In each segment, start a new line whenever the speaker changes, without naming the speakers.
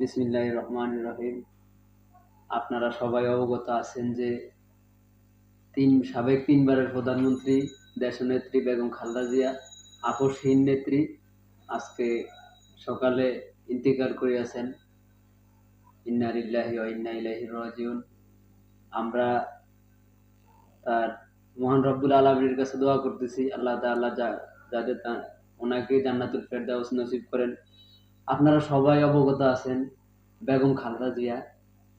বিসমিল্লাহ রহমান রহিম। আপনারা সবাই অবগত আছেন যে তিন, সাবেক তিনবারের প্রধানমন্ত্রী, দেশনেত্রী বেগম খালদা জিয়া আপসহীন নেত্রী আজকে সকালে ইন্তিকাল করিয়াছেন। ইন্নারিল্লাহি ইন্না ইলাইহি রাজিউন। আমরা তার মহান রব্বুল আলমীর কাছে দোয়া করতেছি, আল্লাহ তাআলা যা যাদের ওনাকে জান্নাতুল ফেরদাউস নসিব করেন। আপনারা সবাই অবগত আছেন বেগম খালেদা জিয়া,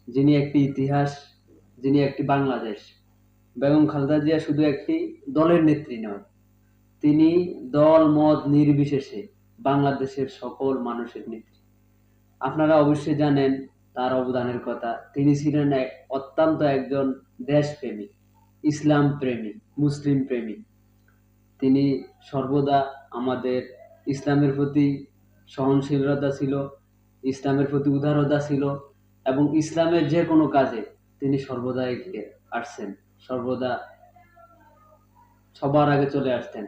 যিনি একটি ইতিহাস, যিনি একটি বাংলাদেশ। বেগম খালেদা জিয়া শুধু একটি দলের নেত্রী নয় তিনি দল, মত নির্বিশেষে বাংলাদেশের সকল মানুষের নেত্রী। আপনারা অবশ্যই জানেন তার অবদানের কথা। তিনি ছিলেন এক, অত্যন্ত একজন দেশপ্রেমী, ইসলাম প্রেমী, মুসলিম প্রেমী। তিনি সর্বদা আমাদের ইসলামের প্রতি সহনশীলতা ছিল, ইসলামের প্রতি উদারতা ছিল এবং ইসলামের যে কোনো কাজে তিনি সর্বদা এগিয়ে আসছেন, সর্বদা সবার আগে চলে আসতেন।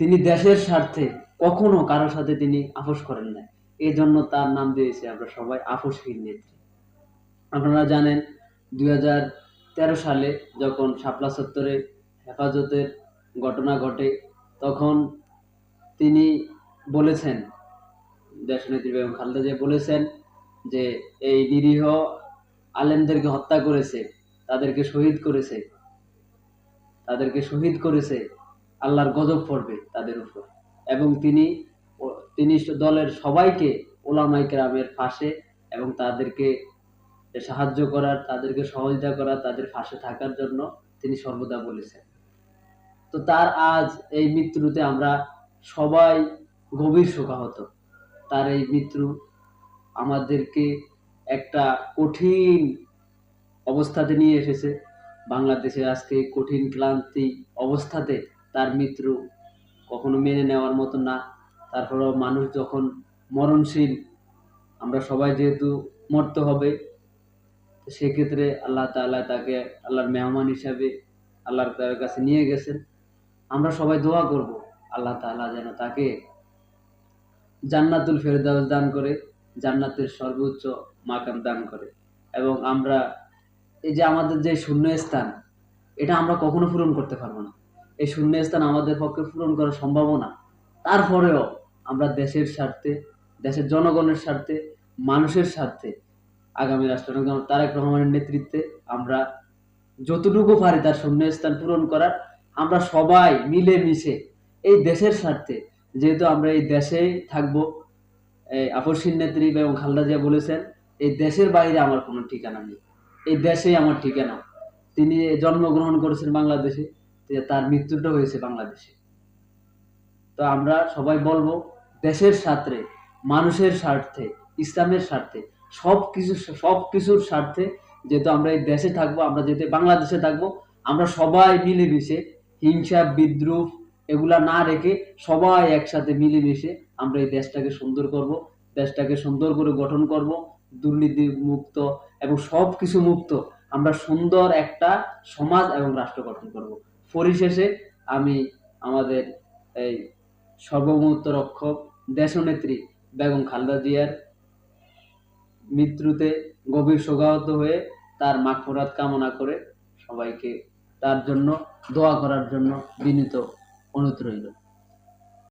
তিনি দেশের স্বার্থে কখনো কারোর সাথে তিনি আপোষ করেন না এই জন্য তার নাম দিয়েছে আমরা সবাই আপোষহীন নেত্রী। আপনারা জানেন, দুই সালে যখন শাপলা চত্বরে হেফাজতের ঘটনা ঘটে, তখন তিনি বলেছেন দেশনেত্রী বেগম খালেদা জিয়া বলেছেন যে, এই নিরীহ আলেমদেরকে হত্যা করেছে, তাদেরকে শহীদ করেছে, তাদেরকে শহীদ করেছে, আল্লাহর গজব পড়বে তাদের উপর। এবং তিনি তিনি দলের সবাইকে ওলামাই গ্রামের পাশে এবং তাদেরকে সাহায্য করার, তাদেরকে সহযোগিতা করার, তাদের পাশে থাকার জন্য তিনি সর্বদা বলেছেন। তো তার আজ এই মৃত্যুতে আমরা সবাই গভীর শোকাহত। তার এই মৃত্যু আমাদেরকে একটা কঠিন অবস্থাতে নিয়ে এসেছে। বাংলাদেশে আজকে কঠিন, ক্লান্তি অবস্থাতে তার মৃত্যু কখনো মেনে নেওয়ার মতো না। তারপরেও মানুষ যখন মরণশীল, আমরা সবাই যেহেতু মরতে হবে সেক্ষেত্রে আল্লাহ তাআলা তাকে আল্লাহর মেহমান হিসাবে আল্লাহর কাছে নিয়ে গেছেন। আমরা সবাই দোয়া করব, আল্লাহ তাআলা যেন তাকে জান্নাতুল ফেরদাউস দান করে, জান্নাতের সর্বোচ্চ মাকাম দান করে। এবং আমরা এই যে আমাদের যে শূন্য স্থান এটা আমরা কখনো পূরণ করতে পারব না। এই শূন্য স্থান আমাদের পক্ষে পূরণ করা সম্ভব না। তারপরেও আমরা দেশের স্বার্থে, দেশের জনগণের স্বার্থে, মানুষের স্বার্থে আগামী রাষ্ট্রনায়ক তারেক রহমানের নেতৃত্বে আমরা যতটুকু পারি তার শূন্য স্থান পূরণ করার, আমরা সবাই মিলে মিশে এই দেশের স্বার্থে যেহেতু আমরা এই দেশেই থাকব এই আপসীন নেত্রী এবং খালদা জিয়া বলেছেন, এই দেশের বাইরে আমার কোনো ঠিকানা নেই। এই দেশেই আমার ঠিকানা। তিনি জন্মগ্রহণ করেছেন বাংলাদেশে তার মৃত্যুটা হয়েছে বাংলাদেশে। তো আমরা সবাই বলব, দেশের স্বার্থে, মানুষের স্বার্থে, ইসলামের স্বার্থে, সব কিছু, সব কিছুর স্বার্থে যেহেতু আমরা এই দেশে থাকব, আমরা যেহেতু বাংলাদেশে থাকব, আমরা সবাই মিলেমিশে হিংসা, বিদ্রুপ এগুলা না রেখে সবাই একসাথে মিলেমিশে আমরা এই দেশটাকে সুন্দর করব, দেশটাকে সুন্দর করে গঠন করব, দুর্নীতি মুক্ত এবং সব কিছু মুক্ত আমরা সুন্দর একটা সমাজ এবং রাষ্ট্র গঠন করব। পরিশেষে আমি আমাদের এই সর্বমূর্ত রক্ষক দেশনেত্রী বেগম খালদা জিয়ার মৃত্যুতে গভীর শোকাহত হয়ে তার মাগফরাত কামনা করে সবাইকে তার জন্য দোয়া করার জন্য বিনীত con otro hilo.